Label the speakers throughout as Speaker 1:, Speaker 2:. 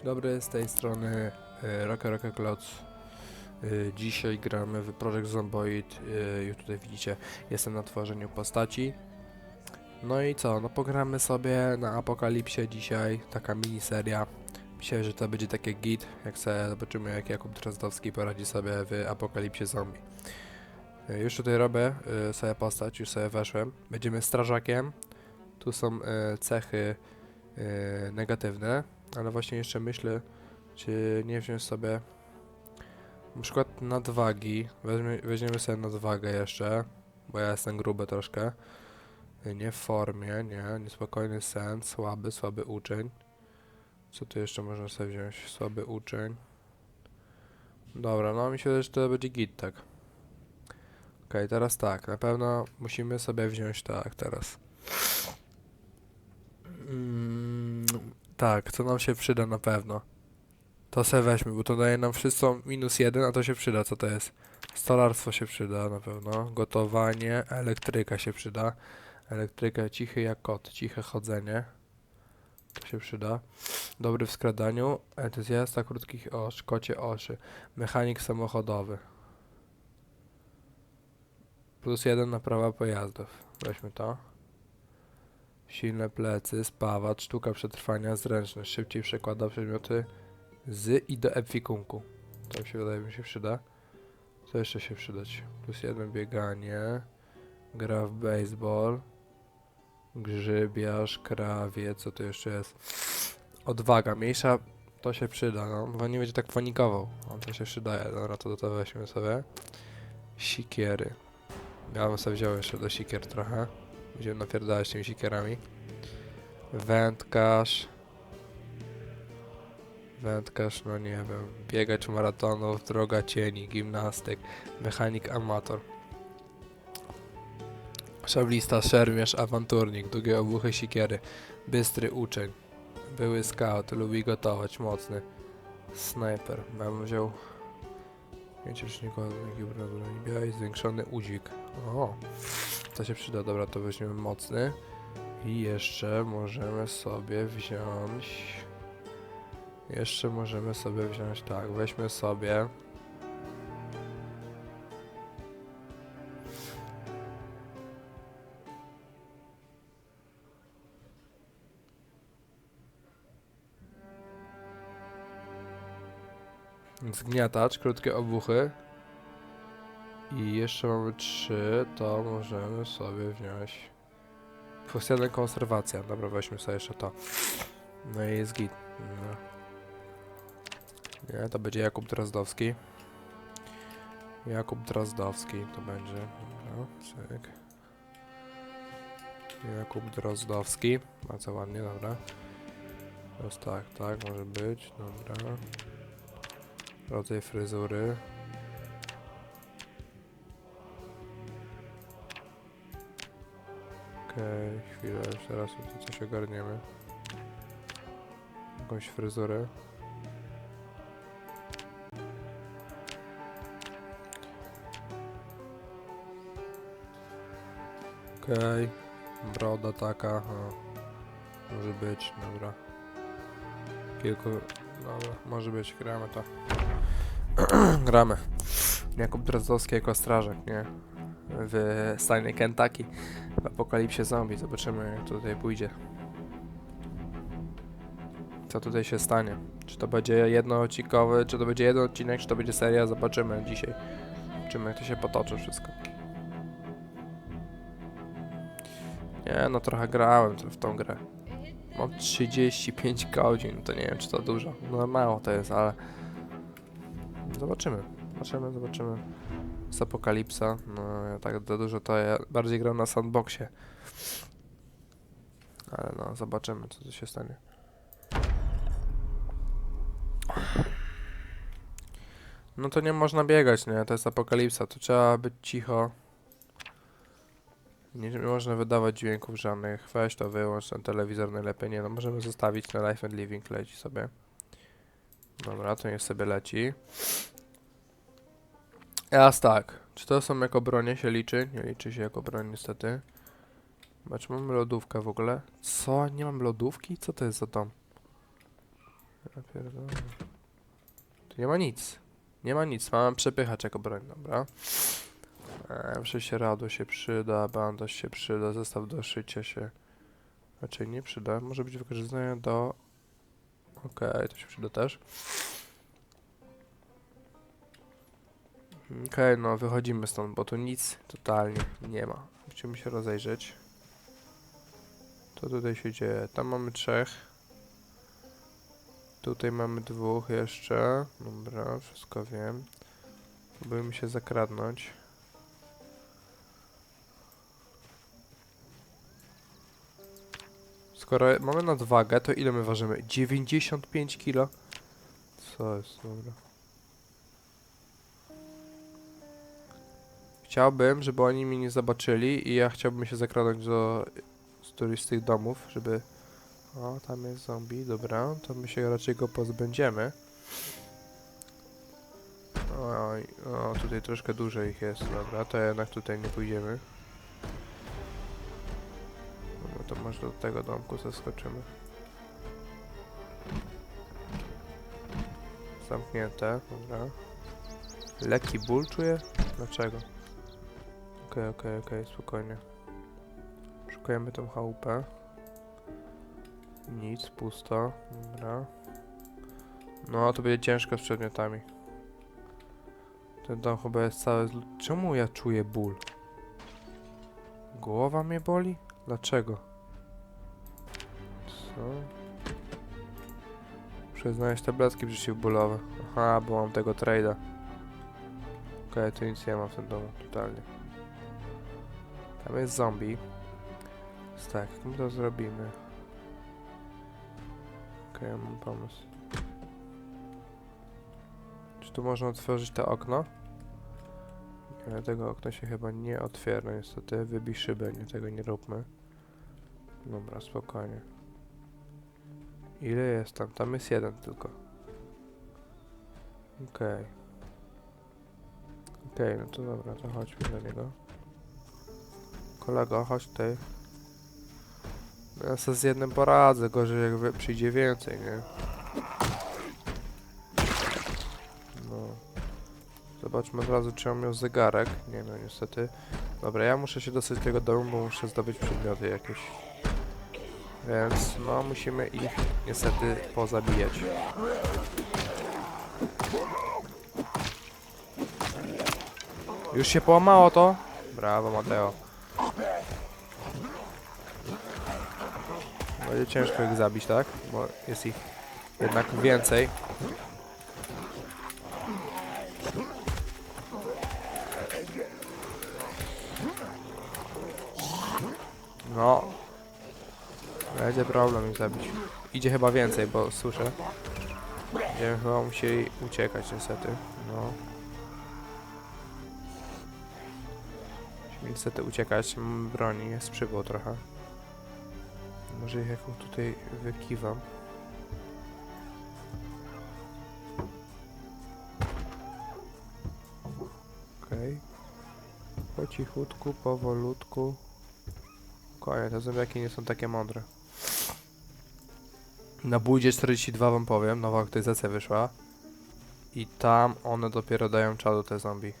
Speaker 1: Dzień dobry, z tej strony Rocker Kloc. Y, Dzisiaj gramy w Project Zomboid. y, Już tutaj widzicie, jestem na tworzeniu postaci. No i co, no pogramy sobie na Apokalipsie dzisiaj, taka miniseria. Myślę, że to będzie takie git, jak sobie zobaczymy jak Jakub Drozdowski poradzi sobie w Apokalipsie Zombie. Y, Już tutaj robię y, sobie postać, już sobie weszłem. Będziemy strażakiem. Tu są cechy negatywne, ale właśnie jeszcze myślę, czy nie wziąć sobie na przykład nadwagi. Weźmie, weźmiemy sobie nadwagę jeszcze, bo ja jestem gruby troszkę. Nie w formie, nie, niespokojny sen, słaby, słaby uczeń. Co tu jeszcze można sobie wziąć? Słaby uczeń. Dobra, no mi się wydaje, że to będzie git, tak. Okej, teraz tak, na pewno musimy sobie wziąć tak, teraz. Tak, to nam się przyda na pewno. To se weźmy, bo to daje nam wszystko minus jeden, a to się przyda. Co to jest? Stolarstwo się przyda na pewno. Gotowanie, elektryka się przyda. Elektryka cichy jak kot, ciche chodzenie. To się przyda. Dobry w skradaniu. Entuzjasta krótkich osz, kocie oczy. Mechanik samochodowy. Plus jeden naprawa pojazdów. Weźmy to. Silne plecy, spawacz, sztuka przetrwania, zręczność. Szybciej przekłada przedmioty z i do ekwipunku. To się wydaje mi się przyda. Co jeszcze się przydać? Plus jeden bieganie. Gra w baseball. Grzybiarz, krawie, co to jeszcze jest? Odwaga, mniejsza to się przyda, no, bo nie będzie tak panikował. On to się przydaje, dobra, to weźmy sobie. Sikiery. Ja bym sobie wziął jeszcze do sikier trochę. Będziemy napierdalać tymi sikierami. Wędkarz. Wędkarz, no nie wiem. Biegacz maratonów, droga cieni, gimnastyk, mechanik amator. Szablista, szermierz, awanturnik, długie obuchy sikiery, bystry uczeń, były scout, lubi gotować, mocny, snajper. Bym wziął pięć roczników, broni białej, zwiększony udźwig. O, to się przyda, dobra, to weźmiemy mocny. I jeszcze możemy sobie wziąć. Jeszcze możemy sobie wziąć tak, weźmy sobie. Zgniatacz, krótkie obuchy. I jeszcze mamy trzy, to możemy sobie wziąć. Kwestia konserwacja. Dobra, weźmy sobie jeszcze to. No i jest git. No. Nie, to będzie Jakub Drozdowski. Jakub Drozdowski to będzie. Dobra, cyk. Jakub Drozdowski. Bardzo ładnie, dobra. Teraz tak, tak, może być. Dobra. Rodzaj fryzury. Okej, chwilę, jeszcze raz tu coś ogarniemy. Jakąś fryzurę. Okej, broda taka, o. może być, dobra. Kilku, dobra, może być, gramy to. gramy. Jakub Drozdowski jako strażak, nie? W stanie Kentucky w apokalipsie zombie. Zobaczymy jak tutaj pójdzie. Co tutaj się stanie? Czy to będzie jednoodcinkowy, czy to będzie jeden odcinek, czy to będzie seria? Zobaczymy dzisiaj. Zobaczymy jak to się potoczy wszystko. Nie, no trochę grałem w tą grę. Mam 35 godzin, to nie wiem czy to dużo. No mało to jest, ale... Zobaczymy. Zobaczymy, zobaczymy z Apokalipsa. No, ja tak dużo to ja bardziej gram na sandboxie. Ale no, zobaczymy co tu się stanie. No to nie można biegać, nie? To jest apokalipsa, to trzeba być cicho. Nie, nie można wydawać dźwięków żadnych. Weź to wyłącz ten telewizor najlepiej. Nie no, możemy zostawić na Life and Living, leci sobie. Dobra, to niech sobie leci. Teraz tak. Czy to są jako bronie się liczy? Nie liczy się jako broń niestety. Zobacz, mam lodówkę w ogóle. Co? Nie mam lodówki? Co to jest za dom? Ja pierdolę. Tu nie ma nic. Nie ma nic. Mam przepychacz jako broń, dobra. Eee, się radło się przyda, bandaż się przyda, zestaw do szycia się raczej nie przyda. Może być wykorzystany do... Okej, to się przyda też. Okej, no wychodzimy stąd, bo tu nic totalnie nie ma. Musimy się rozejrzeć. Co tutaj się dzieje? Tam mamy trzech. Tutaj mamy dwóch jeszcze. Dobra, wszystko wiem. Próbujemy się zakradnąć. Skoro mamy nadwagę, to ile my ważymy? 95 kilo? Co jest, dobra. Chciałbym, żeby oni mnie nie zobaczyli i ja chciałbym się zakradnąć do z którychś z tych domów, żeby... O, tam jest zombie, dobra, to my się raczej go pozbędziemy. Oj, o, tutaj troszkę dłużej ich jest, dobra, to jednak tutaj nie pójdziemy. Może do tego domku zaskoczymy. Zamknięte, dobra. Lekki ból czuję? Dlaczego? Okej, okej, okej, spokojnie. Szukujemy tą chałupę. Nic, pusto. Dobra. No, to będzie ciężko z przedmiotami. Ten dom chyba jest cały Czemu ja czuję ból? Głowa mnie boli? Dlaczego? Muszę znaleźć tabletki przeciwbólowe. Aha, bo mam tego trade'a. Okej, tu nic nie ma w tym domu, totalnie. Tam jest zombie. Więc tak, my to zrobimy? Okej, ja mam pomysł. Czy tu można otworzyć to okno? Nie, tego okna się chyba nie otwiera niestety. Wybij szybę, nie, tego nie róbmy. Dobra, spokojnie. Ile jest tam? Tam jest jeden tylko. Okej. Okej, no to dobra, to chodźmy do niego. Kolego, chodź tutaj. Ja sobie z jednym poradzę, gorzej jak przyjdzie więcej, nie? No. Zobaczmy od razu, czy on miał zegarek. Nie no, niestety. Dobra, ja muszę się dostać do tego domu, bo muszę zdobyć przedmioty jakieś. Więc, no, musimy ich niestety pozabijać. Już się połamało to? Brawo, Mateo. Będzie ciężko ich zabić, tak? Bo jest ich jednak więcej. No. Będzie problem ich zabić. Idzie chyba więcej, bo słyszę. Będziemy chyba musieli uciekać niestety. No. Niestety uciekać. Broni, jest przybył trochę. Może ich jaką tutaj wykiwam. Okej. Po cichutku, powolutku. Koniec, te zombiaki nie są takie mądre. Na bójdzie 42 wam powiem, nowa aktualizacja wyszła. I tam one dopiero dają czadu te zombie.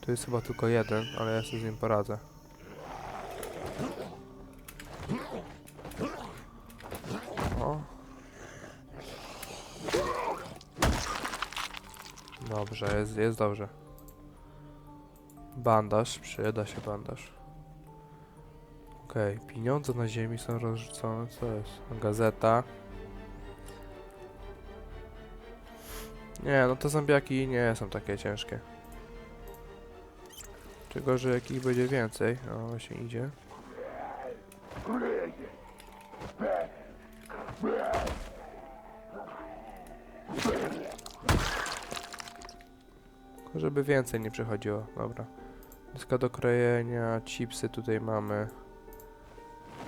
Speaker 1: Tu jest chyba tylko jeden, ale ja sobie z nim poradzę. O. Dobrze, jest, jest dobrze. Bandaż, przyda się bandaż. Okej, pieniądze na ziemi są rozrzucone, co jest? Gazeta. Nie, no te zombiaki nie są takie ciężkie. Tylko, że jak ich będzie więcej, o właśnie idzie. Tylko żeby więcej nie przychodziło, dobra. Dyska do krojenia, chipsy tutaj mamy.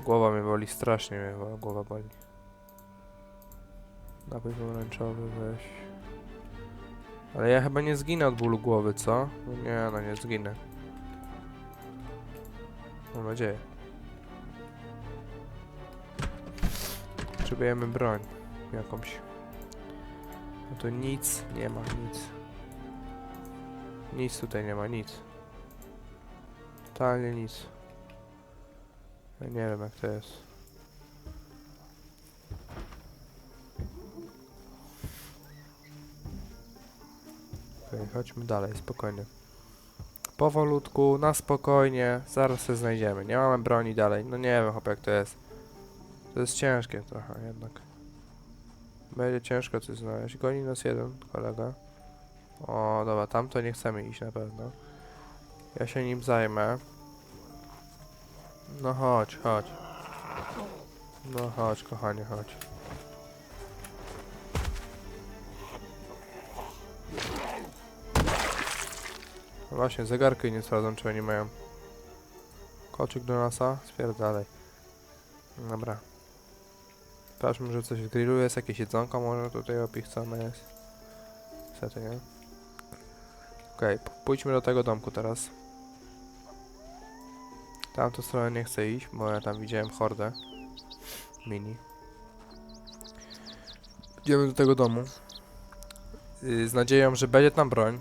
Speaker 1: Głowa mnie boli, strasznie mnie głowa boli. Napój pomarańczowy weź. Ale ja chyba nie zginę od bólu głowy, co? No nie, no nie zginę. Mam nadzieję. Potrzebujemy broń. jakąś. No to nic nie ma, nic. Nic tutaj nie ma, nic. Totalnie nic. Ja nie wiem jak to jest. Okej, chodźmy dalej, spokojnie. Powolutku, na spokojnie, zaraz się znajdziemy. Nie mamy broni dalej, no nie wiem chłop jak to jest. To jest ciężkie trochę jednak. Będzie ciężko coś znaleźć. Goni nas jeden kolega. O, dobra, tam to nie chcemy iść na pewno. Ja się nim zajmę. No chodź, chodź. No chodź, kochanie, chodź. Właśnie, zegarki nie sprawdzam, czy oni mają. Koczyk do nasa? Spierdalej. Dobra. Sprawdźmy, że coś w grillu jest, jakieś jedzonko może tutaj opichcone jest. Niestety, nie? Okej, p- pójdźmy do tego domku teraz. Tamtą stronę nie chcę iść, bo ja tam widziałem hordę. Mini. Idziemy do tego domu. Yy, z nadzieją, że będzie tam broń.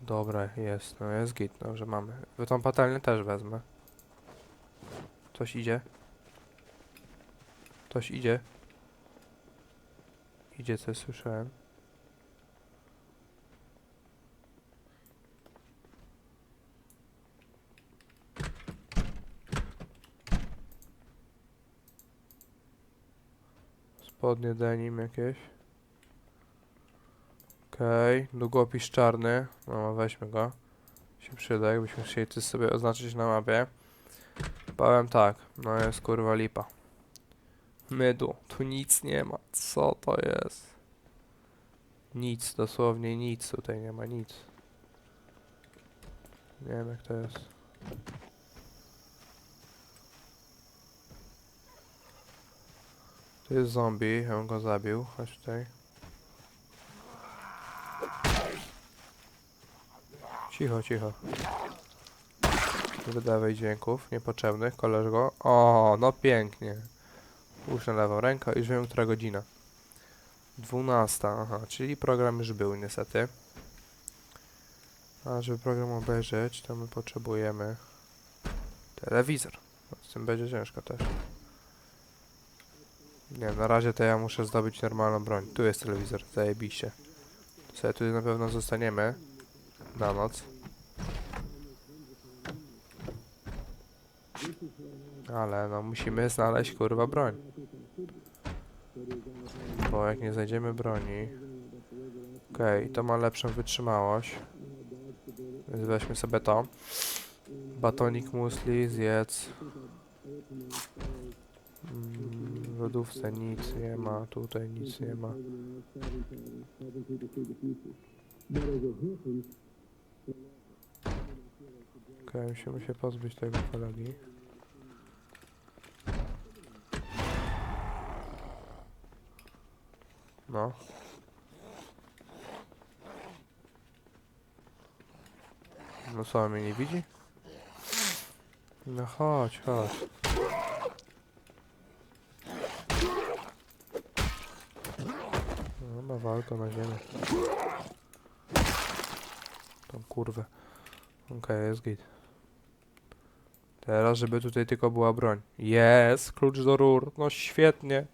Speaker 1: Dobra, jest, no jest git, dobrze mamy. Wy tą patelnię też wezmę. Coś idzie. Ktoś idzie. Idzie, coś słyszałem. Spodnie denim jakieś. Okej, długopis czarny. No, weźmy go. Się przyda, jakbyśmy chcieli coś sobie oznaczyć na mapie. Powiem tak, no jest kurwa lipa. Mydło, tu nic nie ma. Co to jest? Nic, dosłownie nic tutaj nie ma, nic. Nie wiem jak to jest. To jest zombie, ja bym go zabił. Chodź tutaj. Cicho, cicho. Wydawaj dźwięków niepotrzebnych, kolego. O, no pięknie. Już na lewą rękę, już wiem, która godzina. 12, aha, czyli program już był niestety. A żeby program obejrzeć, to my potrzebujemy telewizor. Z tym będzie ciężko też. Nie, na razie to ja muszę zdobyć normalną broń. Tu jest telewizor, zajebiście. Sobie tu na pewno zostaniemy na noc. Ale no musimy znaleźć kurwa broń. Bo jak nie znajdziemy broni... Okej, to ma lepszą wytrzymałość. Więc weźmy sobie to. Batonik musli, zjedz. W lodówce nic nie ma, tutaj nic nie ma. Okej, musimy się pozbyć tego kolegi. No. No co, mnie nie widzi? No chodź, chodź. Walkę na ziemię. Tą kurwę. Okej, jest git. Teraz, żeby tutaj tylko była broń. Jest, klucz do rur. No świetnie.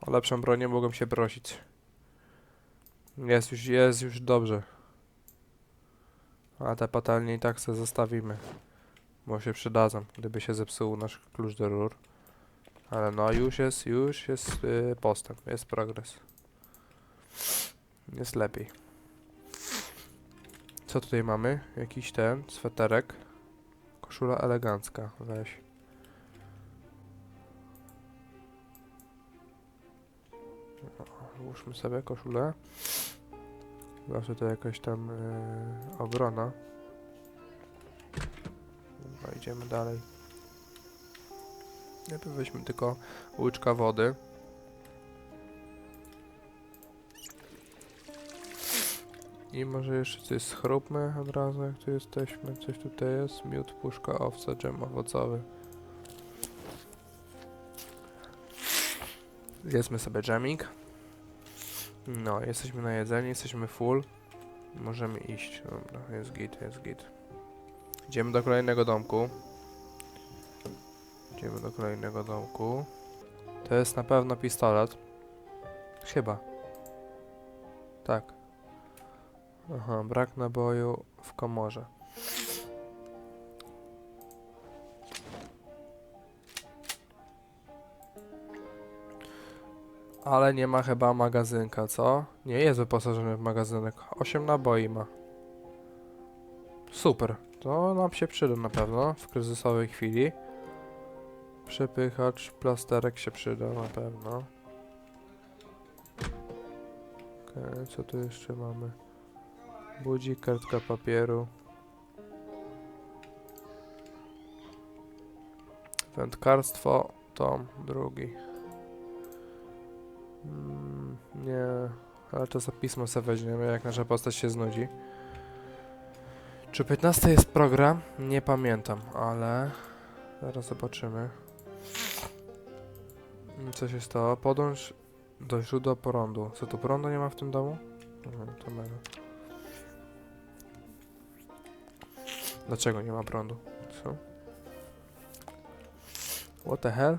Speaker 1: O lepszą broń nie mogłem się prosić. Jest już, jest już dobrze. A te patelnie i tak sobie zostawimy. Bo się przydadzą, gdyby się zepsuł nasz klucz do rur. Ale no już jest, już jest yy, postęp, jest progres. Jest lepiej. Co tutaj mamy? Jakiś ten, sweterek. Koszula elegancka, weź. Włóżmy sobie koszulę. Zawsze to jakaś tam yy, obrona. Dobra, idziemy dalej. Najpierw weźmy tylko łyczka wody. I może jeszcze coś schrupmy od razu, jak tu jesteśmy. Coś tutaj jest. Miód, puszka, owca, dżem owocowy. Zjedzmy sobie jamming. No, jesteśmy na jedzeniu, jesteśmy full. Możemy iść. Dobra, jest git, jest git. Idziemy do kolejnego domku. Idziemy do kolejnego domku. To jest na pewno pistolet. Chyba. Tak. Aha, brak naboju w komorze. Ale nie ma chyba magazynka, co? Nie jest wyposażony w magazynek. 8 naboi ma. Super. To nam się przyda na pewno w kryzysowej chwili. Przepychacz, plasterek się przyda na pewno. Okej, co tu jeszcze mamy? Budzik, kartka papieru. Wędkarstwo, tom drugi. Mm, nie, ale to za pismo sobie weźmiemy, jak nasza postać się znudzi. Czy 15 jest program? Nie pamiętam, ale zaraz zobaczymy. Mm, Co się stało? Podąż do źródła prądu. Co tu prądu nie ma w tym domu? Mhm, to mega. Dlaczego nie ma prądu? Co? What the hell?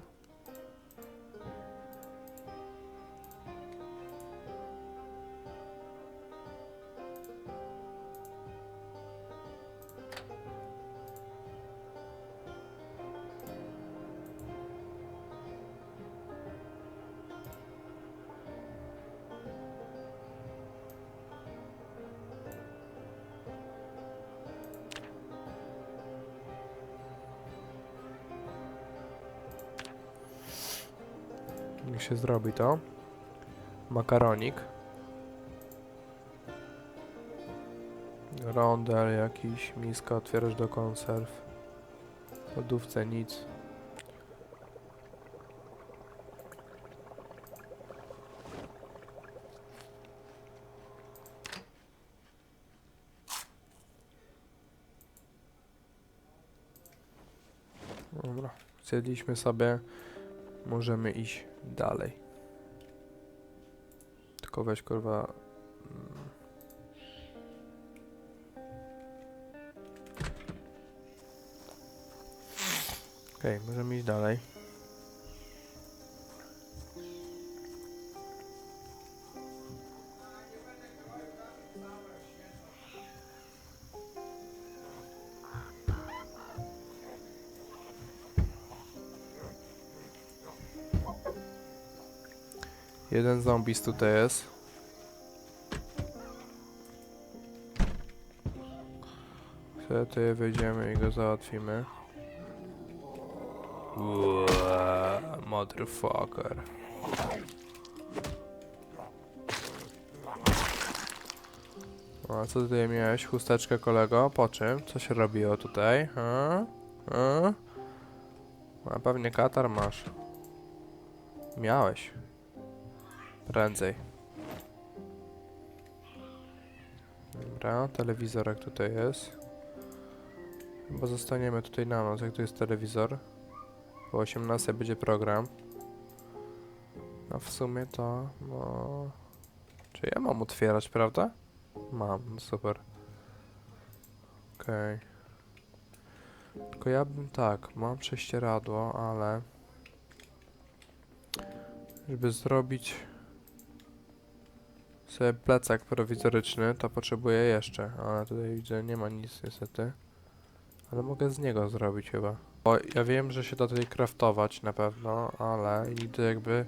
Speaker 1: Zrobi to. Makaronik. Rondel jakiś, miska otwierasz do konserw. W lodówce nic. Dobra, zjedliśmy sobie. Możemy iść dalej. Tylko weź kurwa. mm. Okej, możemy iść dalej. Jeden zombis tutaj jest. Tutaj wyjdziemy i go załatwimy. Motherfucker. A co tutaj miałeś? Chusteczkę kolego? Po czym? Co się robiło tutaj? A? A? A pewnie katar masz. Miałeś. Prędzej. Dobra, telewizorek tutaj jest. Chyba zostaniemy tutaj na noc, jak tu jest telewizor. Po 18 będzie program. A w sumie to, no... Czy ja mam otwierać, prawda? Mam, no super. Okej. Tylko ja bym tak, mam prześcieradło, ale... Żeby zrobić sobie plecak prowizoryczny, to potrzebuję jeszcze, ale tutaj widzę, nie ma nic niestety. Ale mogę z niego zrobić chyba. Bo ja wiem, że się da tutaj craftować na pewno, ale nigdy jakby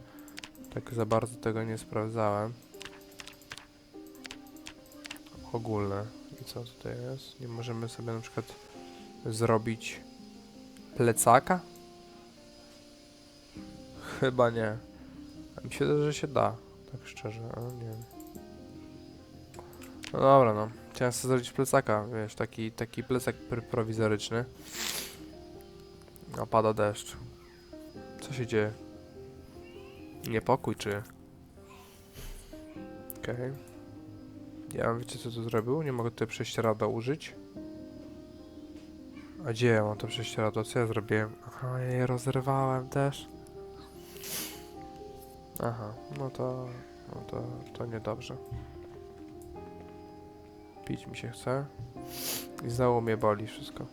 Speaker 1: tak za bardzo tego nie sprawdzałem. Ogólne. I co tutaj jest? Nie możemy sobie na przykład zrobić plecaka? Chyba nie. Wydaje, że się da. Tak szczerze, ale nie wiem. No dobra, no. Chciałem sobie zrobić plecaka, wiesz, taki, taki plecak pr prowizoryczny. No, pada deszcz. Co się dzieje? Niepokój, czy... Okej. Ja mam, wiecie co tu zrobił? Nie mogę tutaj prześcieradła użyć. A gdzie ja mam to prześcieradło? Co ja zrobiłem? Aha, ja je rozrywałem też. Aha, no to, no to, to niedobrze. Pić mi się chce. I znowu mnie boli wszystko.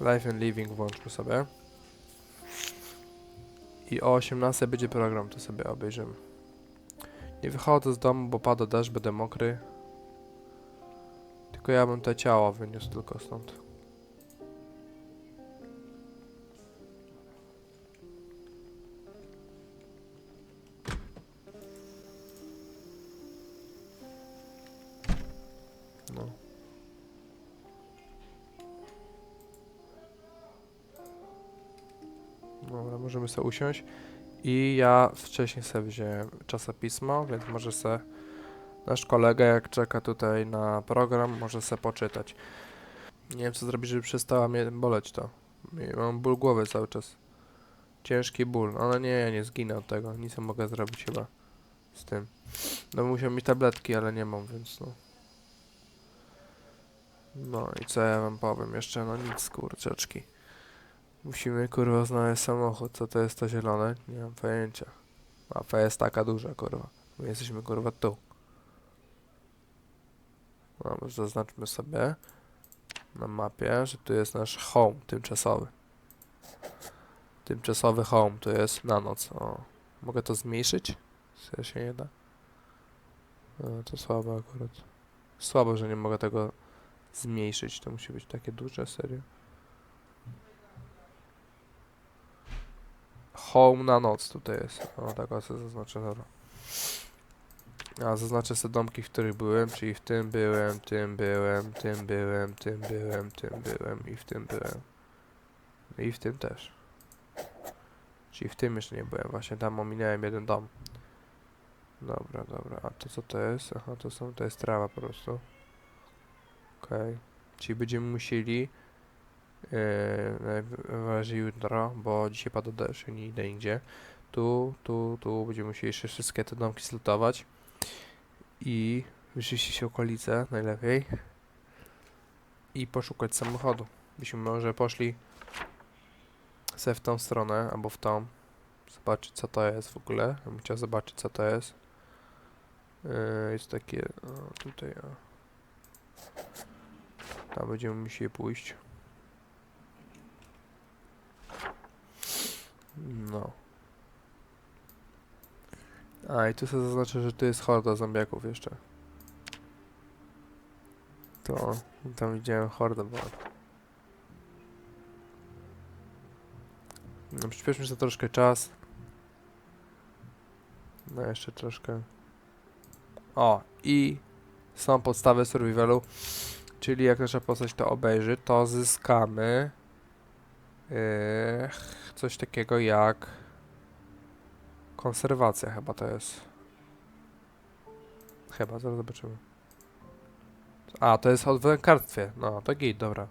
Speaker 1: Life and Living włączmy sobie. I o 18 będzie program, to sobie obejrzymy. Nie wychodzę z domu, bo pada deszcz, będę mokry. Tylko ja bym te ciała wyniósł tylko stąd. Możemy sobie usiąść. I ja wcześniej sobie wziąłem czasopismo, więc może se nasz kolega, jak czeka tutaj na program, może se poczytać. Nie wiem, co zrobić, żeby przestała mnie boleć to. Mam ból głowy cały czas. Ciężki ból, ale nie, ja nie zginę od tego. Nic nie mogę zrobić chyba z tym. No musiał mi tabletki, ale nie mam, więc no. No i co ja wam powiem jeszcze? No nic, kurczeczki. Musimy kurwa znaleźć samochód. Co to jest to zielone? Nie mam pojęcia. Mapa jest taka duża, kurwa. My jesteśmy kurwa tu. No, zaznaczmy sobie na mapie, że tu jest nasz home tymczasowy. Tymczasowy home to jest na noc. O. Mogę to zmniejszyć? Co się nie da? No, to słabo akurat. Słabo, że nie mogę tego zmniejszyć. To musi być takie duże, serio. Home na noc tutaj jest. O, tak o zaznaczę, dobra. A, zaznaczę sobie domki, w których byłem, czyli w tym byłem, tym byłem, tym byłem, tym byłem, tym byłem i w tym byłem. I w tym też. Czyli w tym jeszcze nie byłem, właśnie tam ominąłem jeden dom. Dobra, dobra, a to co to jest? Aha, to są, to jest trawa po prostu. Okej. Czyli będziemy musieli Yy, najwyraźniej jutro, bo dzisiaj pada deszcz i nie idę nigdzie. Tu, tu, tu będziemy musieli jeszcze wszystkie te domki zlutować i wyczyścić okolice najlepiej i poszukać samochodu. Byśmy może poszli se w tą stronę albo w tą zobaczyć co to jest w ogóle. Ja bym chciał zobaczyć co to jest. Yy, jest takie o, tutaj o. Tam będziemy musieli pójść. No. A i tu sobie zaznaczę, że tu jest horda zombiaków jeszcze. To tam widziałem hordę, bo... No przyspieszmy sobie troszkę czas. No jeszcze troszkę. O, i są podstawy survivalu. Czyli jak nasza postać to obejrzy, to zyskamy coś takiego jak konserwacja chyba to jest. Chyba, zaraz zobaczymy. A, to jest o wędkarstwie. No, to git, dobra.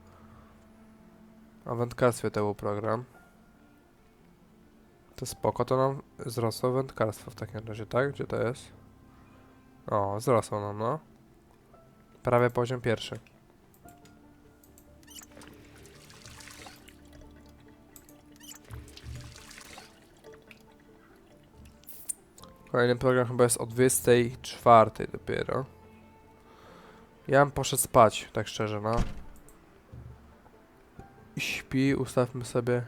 Speaker 1: O wędkarstwie to był program. To spoko, to nam wzrosło wędkarstwo w takim razie, tak? Gdzie to jest? O, wzrosło nam, no. Prawie poziom pierwszy. Kolejny program chyba jest o 24 dopiero. Ja bym poszedł spać, tak szczerze, no. Śpi, ustawmy sobie.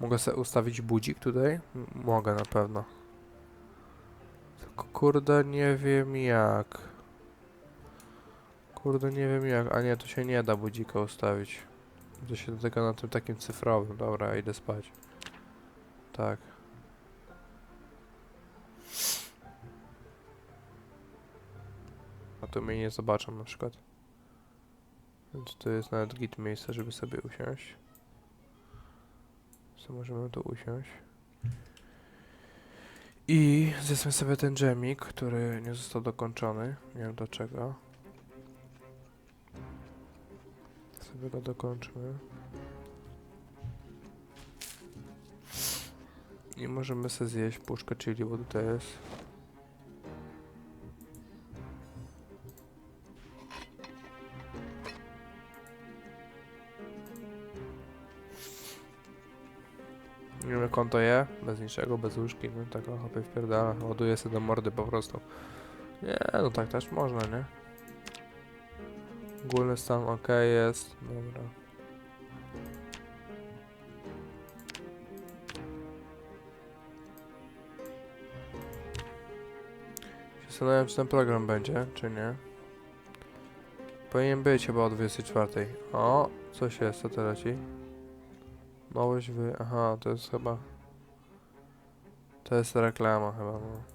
Speaker 1: Mogę sobie ustawić budzik tutaj? Mogę na pewno. Tylko kurde nie wiem jak. Kurde nie wiem jak. A nie, tu się nie da budzika ustawić. To się do tego na tym takim cyfrowym. Dobra, idę spać. Tak. A tu mnie nie zobaczą na przykład. Więc tu jest nawet git miejsce, żeby sobie usiąść. Co możemy tu usiąść. I zjedzmy sobie ten dżemik, który nie został dokończony. Nie wiem do czego. Sobie go dokończmy. I możemy sobie zjeść puszkę chili, bo tutaj jest. Nie wiem jak to je, bez niczego, bez łóżki, no tak o, hopie wpierdala, ładuje sobie do mordy po prostu. Nie, no tak też można, nie? Ogólny stan ok jest, dobra. Zastanawiam czy ten program będzie, czy nie. Powinien być chyba o 24. O, coś jest, co to leci? Nowość wy... Aha, to jest chyba... To jest reklama chyba, no.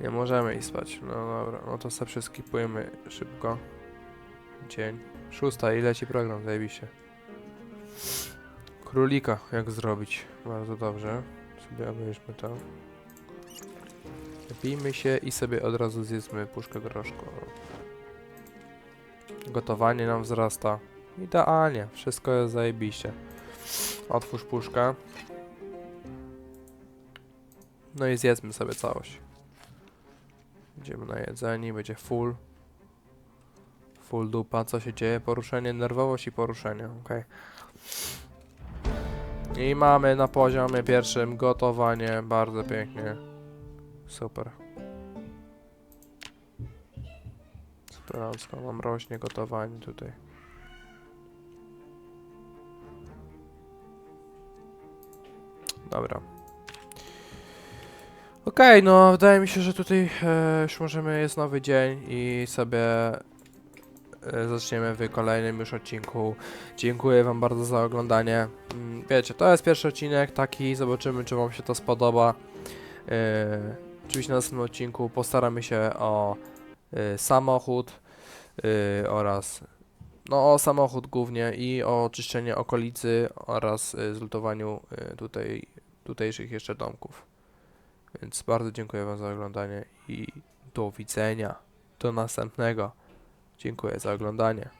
Speaker 1: Nie możemy iść spać. No dobra, no to sobie przeskipujemy szybko. Dzień. Szósta i leci program, zajebiście. Królika, jak zrobić? Bardzo dobrze. Sobie obejrzmy to. Napijmy się i sobie od razu zjedzmy puszkę groszku. Gotowanie nam wzrasta. Idealnie, wszystko jest zajebiście. Otwórz puszkę. No i zjedzmy sobie całość. Idziemy na jedzenie, będzie full. Full dupa, co się dzieje? Poruszenie, nerwowość i poruszenie, ok. I mamy na poziomie pierwszym gotowanie, bardzo pięknie. Super. Superancko, mam rośnie gotowanie tutaj. Dobra. Okej, no wydaje mi się, że tutaj e, już możemy, jest nowy dzień i sobie e, zaczniemy w kolejnym już odcinku. Dziękuję wam bardzo za oglądanie. Mm, Wiecie, to jest pierwszy odcinek taki, zobaczymy czy wam się to spodoba. E, oczywiście na następnym odcinku postaramy się o e, samochód e, oraz no o samochód głównie i o czyszczenie okolicy oraz e, zlutowaniu e, tutaj tutejszych jeszcze domków. Więc bardzo dziękuję Wam za oglądanie i do widzenia. Do następnego. Dziękuję za oglądanie.